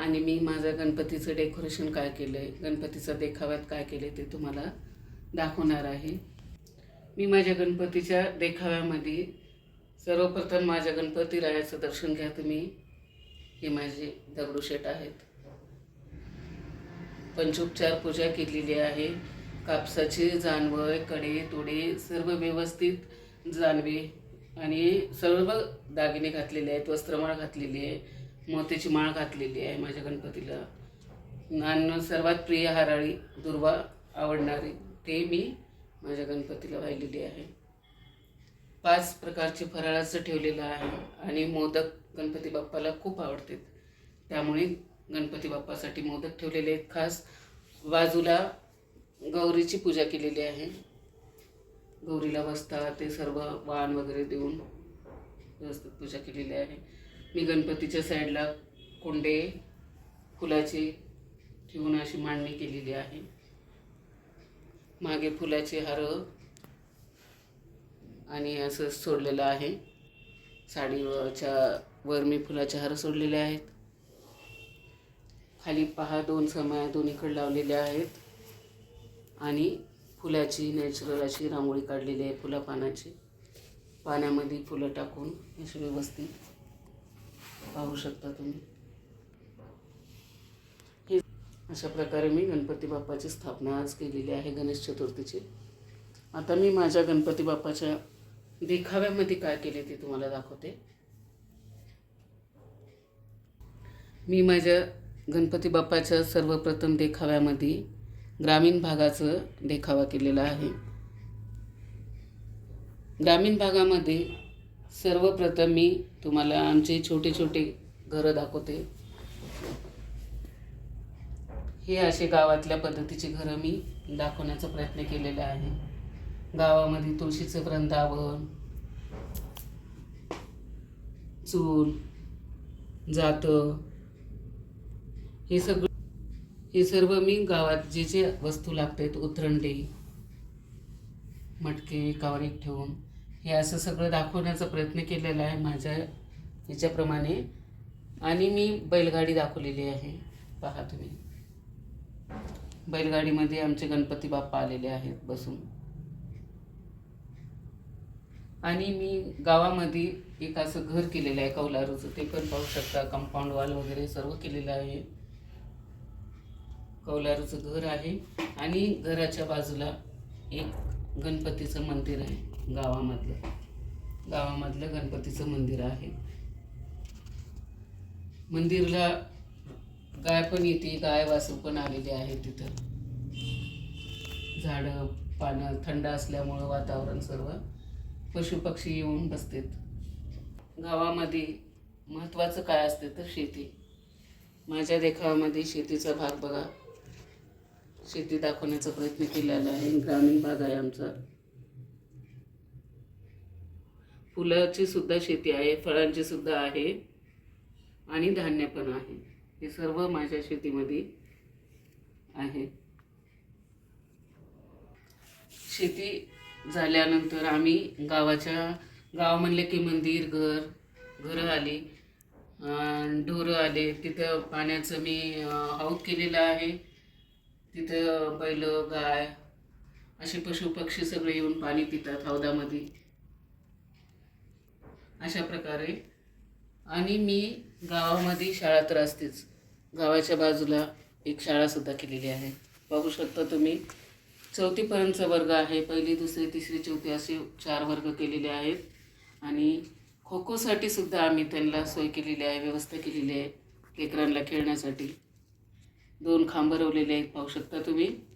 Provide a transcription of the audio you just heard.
आणि मी माझ्या गणपतीचं डेकोरेशन काय केलं आहे गणपतीचं देखाव्यात काय केलं आहे ते तुम्हाला दाखवणार आहे. मी माझ्या गणपतीच्या देखाव्यामध्ये सर्वप्रथम माझ्या गणपती रायाचं दर्शन घ्या तुम्ही. हे माझे दगडूशेठ आहेत. पंचोपचार पूजा केलेली आहे. कापसाचे जानवयकडे तोडे सर्व व्यवस्थित जानवे आणि सर्व दागिने घातलेले आहेत वस्त्रमाळ घातलेली आहे. मोत्याची माळ घातलेली आहे माझ्या गणपतीला. आणि सर्वात प्रिय हराळी दुर्वा आवडणारी ते मी माझ्या गणपतीला वाहिलेली आहे. पाच प्रकारचे फराळाचं ठेवलेलं आहे आणि मोदक गणपती बाप्पाला खूप आवडतात त्यामुळे गणपती बाप्पासाठी मोदक ठेवलेले आहेत. खास बाजूला गौरीची पूजा केलेली आहे. गौरीला बसता ते सर्व वाण वगैरे देऊन व्यवस्थित पूजा केलेली आहे. मी गणपतीच्या साईडला कोंडे फुलाचे ठेवून अशी मांडणी केलेली आहे. मागे फुलाचे हार आणि असं सोडलेलं आहे. साडीवरच्या वर मी फुलाचे हार सोडलेले आहेत. खाली पहा दोन समाया दोन्हीकडे लावलेल्या आहेत. आणि फुलाची नॅचरल अशी रांगोळी काढलेली आहे फुलापानाची. पाण्यामध्ये फुलं टाकून अशी व्यवस्थित पाहू शकता तुम्ही. हे अशा प्रकारे मी गणपती बाप्पाची स्थापना आज केलेली आहे गणेश चतुर्थीची. आता मी माझ्या गणपती बाप्पाच्या देखाव्यामध्ये काय केले ते तुम्हाला दाखवते. मी माझ्या गणपती बाप्पाच्या सर्वप्रथम देखाव्यामध्ये ग्रामीण भागाचं देखावा केलेला आहे. ग्रामीण भागामध्ये सर्वप्रथम मी तुम्हाला आमचे छोटे छोटे घरं दाखवते. हे असे गावातल्या पद्धतीचे घरं मी दाखवण्याचा प्रयत्न केलेला आहे. गावामध्ये तुळशीचं वृंदावन चूल जातं हे सगळं हे सर्व मी गावात जे जे वस्तू लागतात उतरंडे मटके एकावर एक ठेवून हे असं सगळं दाखवण्याचा प्रयत्न केलेला आहे माझ्या ह्याच्याप्रमाणे आणि मी बैलगाडी दाखवलेली आहे. पहा तुम्ही. बैलगाडीमध्ये आमचे गणपती बाप्पा आलेले आहेत बसून. आणि मी गावामध्ये एक असं घर केलेलं आहे कौलारूचं. ते पण पाहू शकता कंपाऊंड वॉल वगैरे सर्व केलेलं आहे. कौलारूचं घर आहे. आणि घराच्या बाजूला एक गणपतीचं मंदिर आहे. गावामधलं. गावामधलं गणपतीचं मंदिर आहे. मंदिरला गाय पण येते गाय वासू पण आलेली आहे तिथं. झाडं पानं थंड असल्यामुळं वातावरण सर्व पशुपक्षी येऊन बसतात. गावामध्ये महत्त्वाचं काय असते तर शेती. माझ्या देखावामध्ये शेतीचा भाग बघा. शेती दाखवण्याचा प्रयत्न केलेला आहे. ग्रामीण भाग आहे आमचा. फुलाची सुद्धा शेती आहे फळांची सुद्धा आहे आणि धान्य पण आहे. हे सर्व माझ्या शेतीमध्ये आहे. शेती झाल्यानंतर आम्ही गावाच्या गाव म्हणले की मंदिर घर घरं आली. ढोरं आले. तिथं पाण्याचं मी अं, हौद केलेलं आहे. तिथं बैल गाय असे पशुपक्षी सगळे येऊन पाणी पितात हौदामध्ये. अशा प्रकारे. आणि मी गावामध्ये शाळा तर असतेच. गावाच्या बाजूला एक शाळासुद्धा केलेली आहे. बघू शकता तुम्ही चौथीपर्यंतचा वर्ग आहे. पहिली दुसरी तिसरी चौथी असे चार वर्ग केलेले आहेत. आणि खो खोसाठी सुद्धा आम्ही त्यांना सोय केलेली आहे व्यवस्था केलेली आहे लेकरांना खेळण्यासाठी. दोन खांब रवलेले आहेत पाहू शकता तुम्ही.